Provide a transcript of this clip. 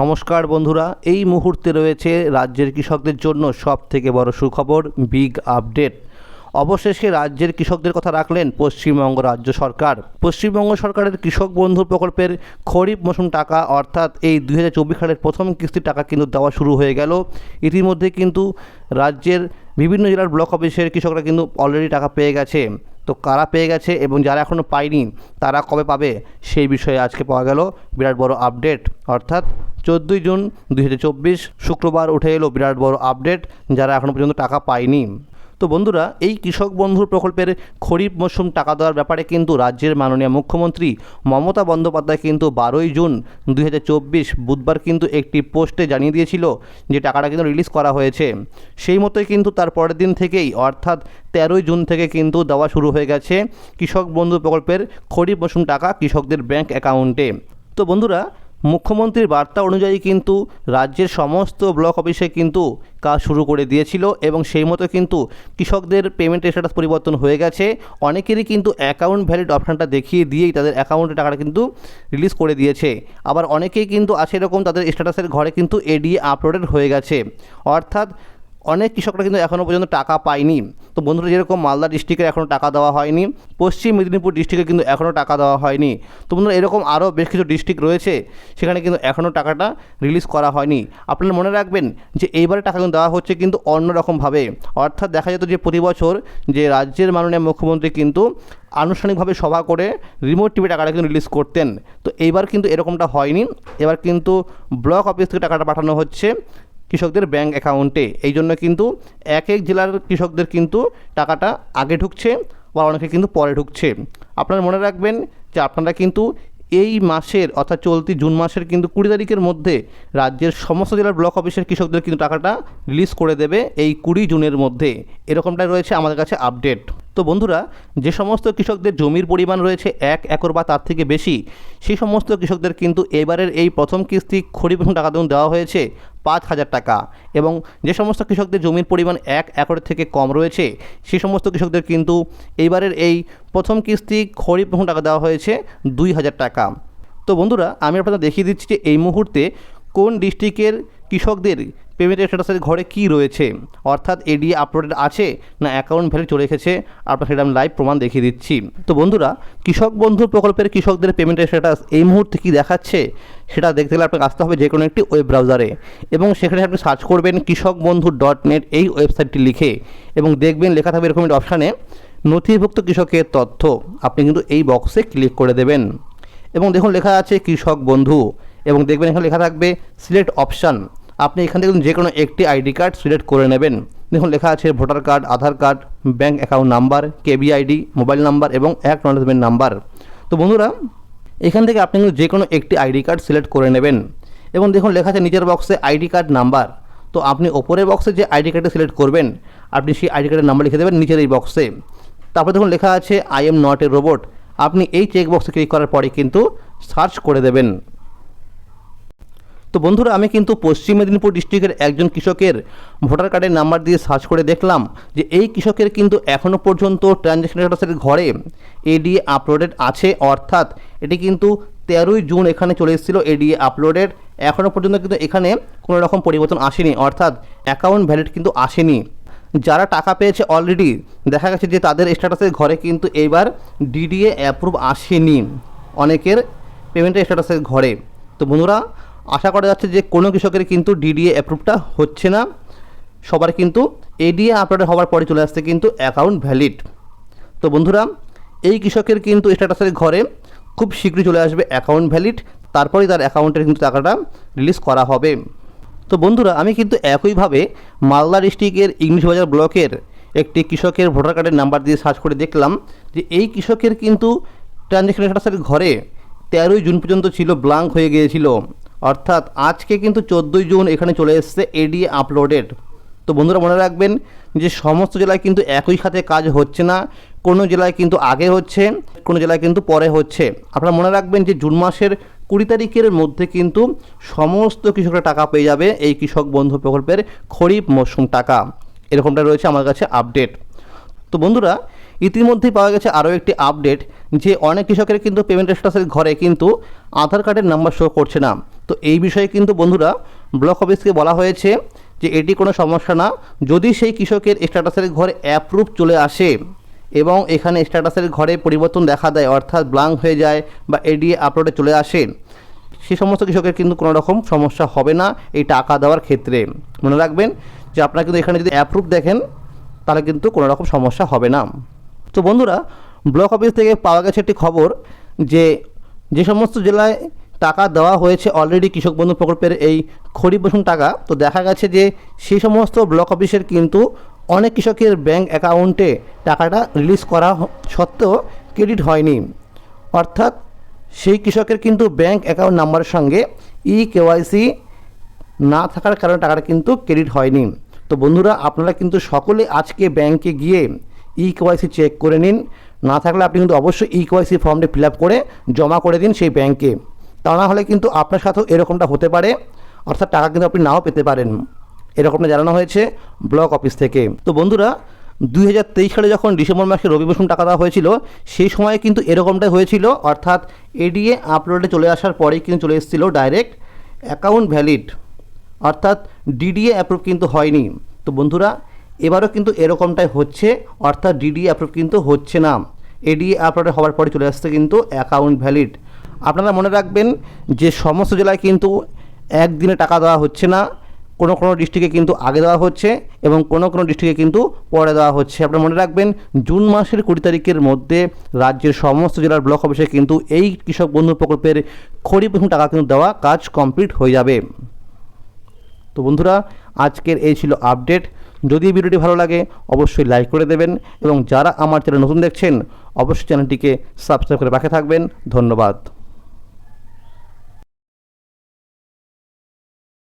নমস্কার বন্ধুরা, এই মুহূর্তে রয়েছে রাজ্যের কৃষকদের জন্য সব থেকে বড় সুখবর বিগ আপডেট। অবশেষে রাজ্যের কৃষকদের কথা রাখলেন পশ্চিমবঙ্গ রাজ্য সরকার। পশ্চিমবঙ্গ সরকারের কৃষক বন্ধু প্রকল্পের খরিফ মৌসুম টাকা, অর্থাৎ এই দুই হাজার চব্বিশ সালের প্রথম কিস্তির টাকা কিন্তু দেওয়া শুরু হয়ে গেল। ইতিমধ্যে কিন্তু রাজ্যের বিভিন্ন জেলার ব্লক অফিসের কৃষকরা কিন্তু অলরেডি টাকা পেয়ে গেছে। তো কারা পেয়ে গেছে এবং যারা এখনও পায়নি, তারা কবে পাবে? সেই বিষয়ে আজকে পাওয়া গেল বিরাট বড় আপডেট অর্থাৎ চোদ্দোই জুন দু হাজার চব্বিশ শুক্রবার উঠে এলো বিরাট বড় আপডেট যারা এখনও পর্যন্ত টাকা পায়নি। তো বন্ধুরা, এই কৃষক বন্ধুর প্রকল্পের খরিফ মরশুম টাকা দেওয়ার ব্যাপারে কিন্তু রাজ্যের মাননীয় মুখ্যমন্ত্রী মমতা বন্দ্যোপাধ্যায় কিন্তু বারোই জুন দুই হাজার চব্বিশ বুধবার কিন্তু একটি পোস্টে জানিয়ে দিয়েছিল যে টাকাটা কিন্তু রিলিজ করা হয়েছে। সেই মতোই কিন্তু তার পরের দিন থেকেই, অর্থাৎ তেরোই জুন থেকে কিন্তু দেওয়া শুরু হয়ে গেছে কৃষক বন্ধু প্রকল্পের খরিফ মরশুম টাকা কৃষকদের ব্যাংক অ্যাকাউন্টে। তো বন্ধুরা মুখ্যমন্ত্রীর বার্তা অনুযায়ী কিন্তু রাজ্যের সমস্ত ব্লক অফিসে কিন্তু কাজ শুরু করে দিয়েছিল এবং সেই মতো কিন্তু কৃষকদের পেমেন্টের স্ট্যাটাস পরিবর্তন হয়ে গেছে। অনেকেরই কিন্তু অ্যাকাউন্ট ভ্যালিড অপশানটা দেখিয়ে দিয়েই তাদের অ্যাকাউন্টে টাকাটা কিন্তু রিলিজ করে দিয়েছে। আবার অনেকেই কিন্তু আছে এরকম তাদের স্ট্যাটাসের ঘরে কিন্তু এডিএ আপলোডেড হয়ে গেছে। অর্থাৎ অনেক কৃষকরা কিন্তু এখনও পর্যন্ত টাকা পায়নি। তো বন্ধুরা, যেরকম মালদা ডিস্ট্রিক্টে এখনও টাকা দেওয়া হয়নি, পশ্চিম মেদিনীপুর ডিস্ট্রিক্টে কিন্তু এখনও টাকা দেওয়া হয়নি। তো বন্ধুরা, এরকম আরও বেশ কিছু ডিস্ট্রিক্ট রয়েছে, সেখানে কিন্তু এখনও টাকাটা রিলিজ করা হয়নি। আপনারা মনে রাখবেন যে এইবারে টাকা কিন্তু দেওয়া হচ্ছে কিন্তু অন্যরকমভাবে। অর্থাৎ দেখা যেত যে প্রতি বছর যে রাজ্যের মাননীয় মুখ্যমন্ত্রী কিন্তু আনুষ্ঠানিকভাবে সভা করে রিমোট টিভি টাকাটা কিন্তু রিলিজ করতেন। তো এইবার কিন্তু এরকমটা হয়নি। এবার কিন্তু ব্লক অফিস থেকে টাকাটা পাঠানো হচ্ছে। কৃষকদের ব্যাঙ্ক অ্যাকাউন্টে। এই জন্য কিন্তু এক এক জেলার কৃষকদের কিন্তু টাকাটা আগে ঢুকছে বা অনেকে কিন্তু পরে ঢুকছে। আপনারা মনে রাখবেন যে আপনারা কিন্তু এই মাসের অর্থাৎ চলতি জুন মাসের কিন্তু কুড়ি তারিখের মধ্যে রাজ্যের সমস্ত জেলার ব্লক অফিসের কৃষকদের কিন্তু টাকাটা রিলিজ করে দেবে এই কুড়ি জুনের মধ্যে। এরকমটাই রয়েছে আমাদের কাছে আপডেট। তো বন্ধুরা, যে সমস্ত কৃষকদের জমির পরিমাণ রয়েছে এক একর বা তার থেকে বেশি, সেই সমস্ত কৃষকদের কিন্তু এবারের এই প্রথম কিস্তি খরিফ টাকা দেওয়া হয়েছে। পাঁচ হাজার টাকা। এবং যে সমস্ত কৃষকদের জমির পরিমাণ এক একরের থেকে কম রয়েছে সেই সমস্ত কৃষকদের কিন্তু এইবারের এই প্রথম কিস্তি খরিফ টাকা দেওয়া হয়েছে দুই হাজার টাকা। তো বন্ধুরা, আমি আপনাদের দেখিয়ে দিচ্ছি যে এই মুহূর্তে কোন ডিস্ট্রিক্টের কৃষকদের পেমেন্টের স্ট্যাটাসের ঘরে কী রয়েছে? অর্থাৎ এডিএ আপলোডেড আছে না অ্যাকাউন্ট ভ্যালু চলে এসেছে? আপনার সেটা আমি লাইভ প্রমাণ দেখিয়ে দিচ্ছি। তো বন্ধুরা, কৃষক বন্ধু প্রকল্পের কৃষকদের পেমেন্টের স্ট্যাটাস এই মুহূর্তে কী দেখাচ্ছে? সেটা দেখতে গেলে আপনাকে আসতে হবে যে কোনো একটি ওয়েব ব্রাউজারে এবং সেখানে আপনি সার্চ করবেন কৃষক বন্ধু ডট নেট এই ওয়েবসাইটটি লিখে। এবং দেখবেন লেখা থাকবে এরকম একটি অপশানে নথিভুক্ত কৃষকের তথ্য। আপনি কিন্তু এই বক্সে ক্লিক করে দেবেন। এবং দেখুন লেখা আছে কৃষক বন্ধু। এবং দেখবেন এখানে লেখা থাকবে সিলেক্ট অপশান আপনি এখান থেকে যে কোনো একটি আইডি কার্ড সিলেক্ট করে নেবেন। দেখুন, লেখা আছে voter card, Aadhaar card bank account number, KB ID, mobile number এবং অ্যাকনোলেজমেন্ট নাম্বার। তো বন্ধুরা, এখান থেকে আপনি কিন্তু যে কোনো একটি আইডি কার্ড সিলেক্ট করে নেবেন। এবং দেখুন, লেখা আছে নিচের বক্সে আইডি কার্ড নাম্বার। তো আপনি ওপরের বক্সে যে আইডি কার্ডটা সিলেক্ট করবেন, আপনি সেই আইডি কার্ডের নাম্বার লিখে দেবেন নিচের এই বক্সে। তারপরে দেখুন, লেখা আছে, I am not a robot. আপনি এই চেক বক্সে ক্লিক করার পরে কিন্তু সার্চ করে দেবেন। তো বন্ধুরা, আমি কিন্তু পশ্চিম মেদিনীপুর ডিস্ট্রিক্টের একজন কৃষকের ভোটার কার্ডের নাম্বার দিয়ে সার্চ করে দেখলাম যে এই কৃষকের কিন্তু এখনও পর্যন্ত ট্রানজ্যাকশন স্ট্যাটাসের ঘরে এডিএ আপলোডেড আছে। অর্থাৎ এটি কিন্তু তেরোই জুন এখানে চলে এসেছিল এডিএ আপলোডেড এখনও পর্যন্ত কিন্তু এখানে কোনো রকম পরিবর্তন আসেনি। অর্থাৎ অ্যাকাউন্ট ভ্যালিড কিন্তু আসেনি। যারা টাকা পেয়েছে অলরেডি দেখা গেছে যে তাদের স্ট্যাটাসের ঘরে কিন্তু এইবার ডিডিএ অ্যাপ্রুভ আসেনি। অনেকের পেমেন্টের স্ট্যাটাসের ঘরে। তো বন্ধুরা আশা করা যাচ্ছে যে কোনো কৃষকের কিন্তু ডিডিএ অ্যাপ্রুভটা হচ্ছে না। সবার কিন্তু এডিএ আপলোড হওয়ার পরে চলে আসছে কিন্তু অ্যাকাউন্ট ভ্যালিড তো বন্ধুরা, এই কৃষকের কিন্তু স্ট্যাটাসের ঘরে খুব শীঘ্রই চলে আসবে অ্যাকাউন্ট ভ্যালিড তারপরেই তার অ্যাকাউন্টের কিন্তু টাকাটা রিলিজ করা হবে। তো বন্ধুরা, আমি কিন্তু একইভাবে মালদা ডিস্ট্রিক্টের ইংলিশ বাজার ব্লকের একটি কৃষকের ভোটার কার্ডের নাম্বার দিয়ে সার্চ করে দেখলাম যে এই কৃষকের কিন্তু ট্রানজ্যাকশন স্ট্যাটাসের ঘরে তেরোই জুন পর্যন্ত ছিল ব্লাঙ্ক হয়ে গিয়েছিল। অর্থাৎ আজকে কিন্তু চোদ্দোই জুন এখানে চলে এসছে এডিএ আপলোডেড তো বন্ধুরা মনে রাখবেন যে সমস্ত জেলায় কিন্তু একই সাথে কাজ হচ্ছে না, কোনো জেলায় কিন্তু আগে হচ্ছে, কোনো জেলায় কিন্তু পরে হচ্ছে। আপনারা মনে রাখবেন যে জুন মাসের কুড়ি তারিখের মধ্যে কিন্তু সমস্ত কৃষকরা টাকা পেয়ে যাবে এই কৃষক বন্ধু প্রকল্পের খরিফ মরশুম টাকা। এরকমটা রয়েছে আমার কাছে আপডেট তো বন্ধুরা, ইতিমধ্যেই পাওয়া গেছে আরও একটি আপডেট যে অনেক কৃষকের কিন্তু পেমেন্ট স্ট্যাটাসের ঘরে কিন্তু আধার কার্ডের নাম্বার শো করছে না। তো এই বিষয়ে কিন্তু বন্ধুরা ব্লক অফিসকে বলা হয়েছে যে এটি কোনো সমস্যা না। যদি সেই কৃষকের স্ট্যাটাসের ঘরে অ্যাপ্রুভ চলে আসে এবং এখানে স্ট্যাটাসের ঘরে পরিবর্তন দেখা দেয়, অর্থাৎ ব্লাঙ্ক হয়ে যায় বা এডিএ আপলোডে চলে আসে, সে সমস্ত কৃষকের কিন্তু কোনো রকম সমস্যা হবে না এই টাকা দেওয়ার ক্ষেত্রে। মনে রাখবেন যে আপনারা কিন্তু এখানে যদি অ্যাপ্রুভ দেখেন তাহলে কিন্তু কোনো রকম সমস্যা হবে না। তো বন্ধুরা, ব্লক অফিস থেকে পাওয়া গেছে একটি খবর যে যে সমস্ত জেলায় টাকা দেওয়া হয়েছে অলরেডি কৃষক বন্ধু প্রকল্পের এই খরিফ বসুন টাকা, তো দেখা গেছে যে সেই সমস্ত ব্লক অফিসের কিন্তু অনেক কৃষকের ব্যাংক অ্যাকাউন্টে টাকাটা রিলিজ করা সত্ত্বেও ক্রেডিট হয়নি। অর্থাৎ সেই কৃষকের কিন্তু ব্যাংক অ্যাকাউন্ট নাম্বারের সঙ্গে ই কেওয়াইসি না থাকার কারণে টাকাটা কিন্তু ক্রেডিট হয়নি। তো বন্ধুরা, আপনারা কিন্তু সকলে আজকে ব্যাংকে গিয়ে ই কেওয়াইসি চেক করে নিন। না থাকলে আপনি কিন্তু অবশ্যই ই কেওয়াইসি ফর্মটি ফিল আপ করে জমা করে দিন সেই ব্যাংকে তা না হলে কিন্তু আপনার সাথেও এরকমটা হতে পারে, অর্থাৎ টাকা কিন্তু আপনি নাও পেতে পারেন। এরকমটা জানানো হয়েছে ব্লক অফিস থেকে। তো বন্ধুরা, দুই হাজার তেইশ সালে যখন ডিসেম্বর মাসে রবি মৌসুম টাকা দেওয়া হয়েছিল, সেই সময় কিন্তু এরকমটাই হয়েছিল, অর্থাৎ এডিএ আপলোডে চলে আসার পরেই কিন্তু চলে এসেছিল ডাইরেক্ট অ্যাকাউন্ট ভ্যালিড অর্থাৎ ডিডিএ অ্যাপ্রুভ কিন্তু হয়নি। তো বন্ধুরা, এবারও কিন্তু এরকমটাই হচ্ছে, অর্থাৎ ডিডিএ অ্যাপ্রুভ কিন্তু হচ্ছে না। এডিএ আপলোড হওয়ার পরে চলে আসছে কিন্তু অ্যাকাউন্ট ভ্যালিড আপনারা মনে রাখবেন যে সমস্ত জেলায় কিন্তু একদিনে টাকা দেওয়া হচ্ছে না, কোনো কোনো ডিস্ট্রিক্টে কিন্তু আগে দেওয়া হচ্ছে এবং কোনো কোনো ডিস্ট্রিক্টে কিন্তু পরে দেওয়া হচ্ছে। আপনারা মনে রাখবেন, জুন মাসের কুড়ি তারিখের মধ্যে রাজ্যের সমস্ত জেলার ব্লক অফিসে কিন্তু এই কৃষক বন্ধু প্রকল্পের খরিফ টাকা কিন্তু দেওয়া কাজ কমপ্লিট হয়ে যাবে। তো বন্ধুরা, আজকের এই ছিল আপডেট। যদি ভিডিওটি ভালো লাগে, অবশ্যই লাইক করে দেবেন এবং যারা আমার চ্যানেল নতুন দেখছেন, অবশ্যই চ্যানেলটিকে সাবস্ক্রাইব করে পাশে থাকবেন। ধন্যবাদ।